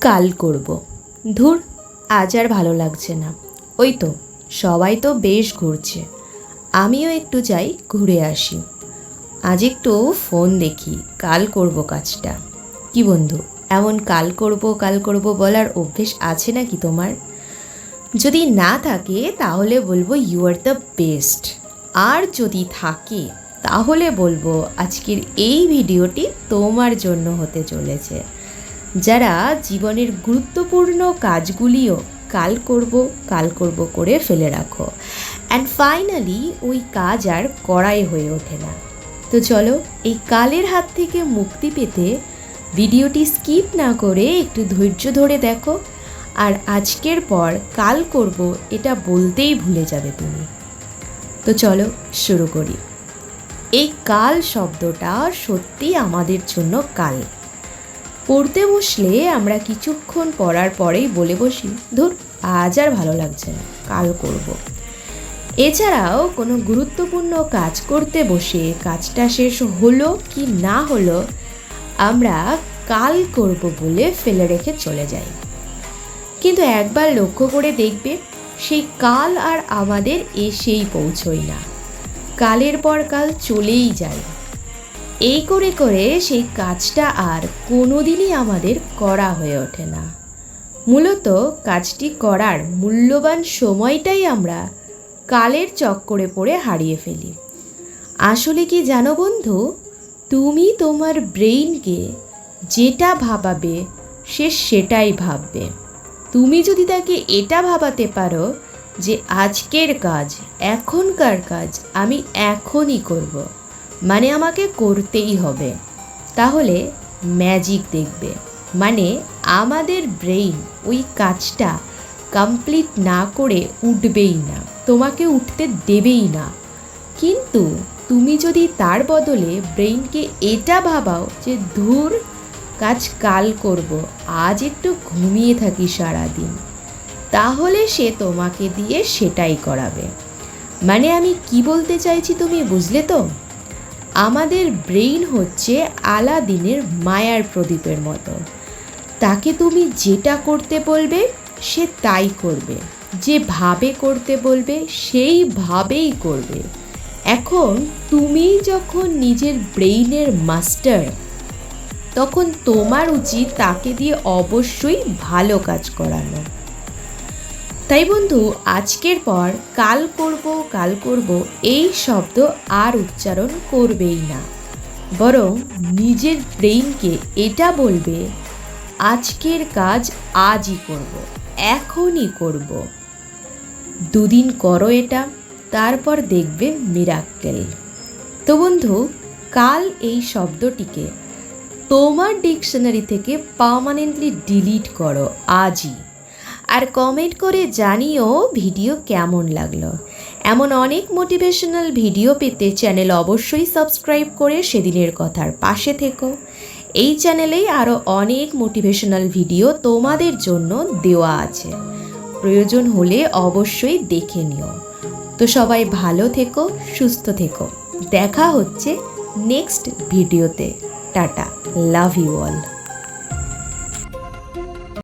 কাল করব। ধুর, আজ আর ভালো লাগছে না। ওই তো, সবাই তো বেশ ঘুরছে। আমিও একটু যাই, ঘুরে আসি। আজ একটু ফোন দেখি, কাল করব কাজটা। কি বন্ধু, এমন কাল করব কাল করব বলার অভ্যেস আছে নাকি তোমার? যদি না থাকে, তাহলে বলব ইউ আর দ্য বেস্ট আর যদি থাকে, তাহলে বলব আজকের এই ভিডিওটি তোমার জন্য হতে চলেছে। যারা জীবনের গুরুত্বপূর্ণ কাজগুলিও কাল করব কাল করব করে ফেলে রাখো। অ্যান্ড ফাইনালি ওই কাজ আর করাই হয়ে ওঠে না। তো চলো, এই কালের হাত থেকে মুক্তি পেতে ভিডিওটি স্কিপ না করে একটু ধৈর্য ধরে দেখো। আর আজকের পর কাল করব, এটা বলতেই ভুলে যাবে তুমি। তো চলো, শুরু করি। এই কাল শব্দটা সত্যি আমাদের জন্য কাল। পড়তে বসলে আমরা কিছুক্ষণ পড়ার পরেই বলে বসি, ধুর, আজ আর ভালো লাগছে না, কাল করব। এছাড়াও কোনো গুরুত্বপূর্ণ কাজ করতে বসে কাজটা শেষ হলো কি না হলো আমরা কাল করব বলে ফেলে রেখে চলে যাই। কিন্তু একবার লক্ষ্য করে দেখবে, সেই কাল আর আমাদের এসেই পৌঁছই না। কালের পর কাল চলেই যায়। এই করে করে সেই কাজটা আর কোনোদিনই আমাদের করা হয়ে ওঠে না। মূলত কাজটি করার মূল্যবান সময়টাই আমরা কালের চক্করে পড়ে হারিয়ে ফেলি। আসলে কি জানো বন্ধু? তুমি তোমার ব্রেইনকে যেটা ভাবাবে সে সেটাই ভাববে। তুমি যদি তাকে এটা ভাবাতে পারো যে আজকের কাজ, এখনকার কাজ আমি এখনই করব। মানে আমাকে করতেই হবে। তাহলে ম্যাজিক দেখবে। মানে আমাদের ব্রেইন ওই কাজটা কমপ্লিট না করে উঠবেই না। তোমাকে উঠতে দেবেই না। কিন্তু তুমি যদি তার বদলে ব্রেইনকে এটা ভাবাও যে, ধুর, কাজ কাল করব, আজ একটু ঘুমিয়ে থাকি সারাদিন। তাহলে সে তোমাকে দিয়ে সেটাই করাবে। মানে আমি কি বলতে চাইছি তুমি বুঝলে তো? আমাদের ব্রেইন হচ্ছে আলাদিনের মায়ার প্রদীপের মতো। তাকে তুমি যেটা করতে বলবে, সে তাই করবে। যে ভাবে করতে বলবে, সেই ভাবেই করবে। এখন তুমি যখন নিজের ব্রেইনের মাস্টার, তখন তোমার উচিত তাকে দিয়ে অবশ্যই ভালো কাজ করানো। তাই বন্ধু, আজকের পর কাল করব কাল করব এই শব্দ আর উচ্চারণ করবেই না। বরং নিজের ব্রেইনকে এটা বলবে, আজকের কাজ আজই করব, এখনই করব। দুদিন করো এটা, তারপর দেখবে মিরাক্কেল। তো বন্ধু, কাল এই শব্দটিকে তোমার ডিকশনারি থেকে পার্মানেন্টলি ডিলিট করো, আজই। আর কমেন্ট করে জানিও ভিডিও কেমন লাগল। এমন অনেক মোটিভেশনাল ভিডিও পেতে চ্যানেল অবশ্যই সাবস্ক্রাইব করে সেদিনের কথার পাশে থেকো। এই চ্যানেলেই আরও অনেক মোটিভেশনাল ভিডিও তোমাদের জন্য দেওয়া আছে। প্রয়োজন হলে অবশ্যই দেখে নিও। তো সবাই ভালো থেকো, সুস্থ থেকো। দেখা হচ্ছে নেক্সট ভিডিওতে টাটা লাভ ইউ অল